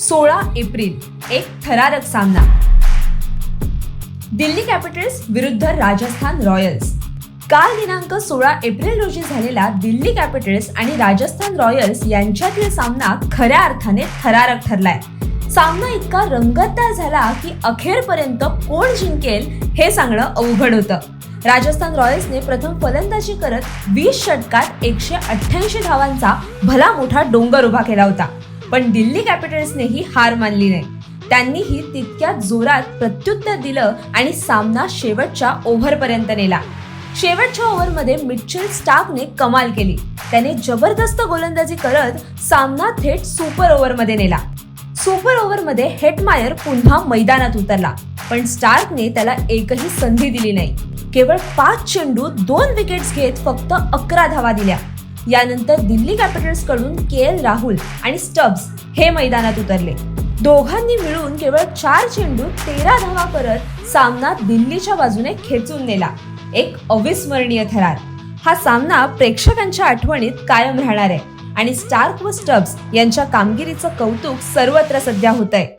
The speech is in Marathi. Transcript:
सोळा एप्रिल एक थरारक सामना. दिल्ली कॅपिटल्स विरुद्ध राजस्थान रॉयल्स. काल दिनांक सोळा एप्रिल रोजी झालेला दिल्ली कॅपिटल्स आणि राजस्थान रॉयल्स यांच्यातील सामना खऱ्या अर्थाने थरारक ठरलाय. सामना इतका रंगतदार झाला की अखेरपर्यंत कोण जिंकेल हे सांगणं अवघड होतं. राजस्थान रॉयल्सने प्रथम फलंदाजी करत वीस षटकात एकशे अठ्ठ्याऐंशी धावांचा भला मोठा डोंगर उभा केला होता. पण दिल्ली कॅपिटल्सनेही हार मानली नाही. त्यांनीही तितक्या जोरात प्रत्युत्तर दिलं आणि सामना शेवटच्या ओव्हरपर्यंत नेला. शेवटच्या ओव्हरमध्ये मिच्चल स्टार्कने कमाल केली. त्याने जबरदस्त गोलंदाजी करत सामना थेट सुपर ओव्हरमध्ये नेला. सुपर ओव्हरमध्ये हेटमायर पुन्हा मैदानात उतरला पण स्टार्कने त्याला एकही संधी दिली नाही. केवळ पाच चेंडू दोन विकेट्स घेत फक्त अकरा धावा दिल्या. यानंतर दिल्ली कॅपिटल्सकडून के एल राहुल आणि स्टब्स हे मैदानात उतरले. दोघांनी मिळून केवळ चार चेंडू तेरा धावा करत सामना दिल्लीच्या बाजूने खेचून नेला. एक अविस्मरणीय थरार. हा सामना प्रेक्षकांच्या आठवणीत कायम राहणार आहे आणि स्टार्क व स्टब्स यांच्या कामगिरीचं कौतुक सर्वत्र सध्या होत आहे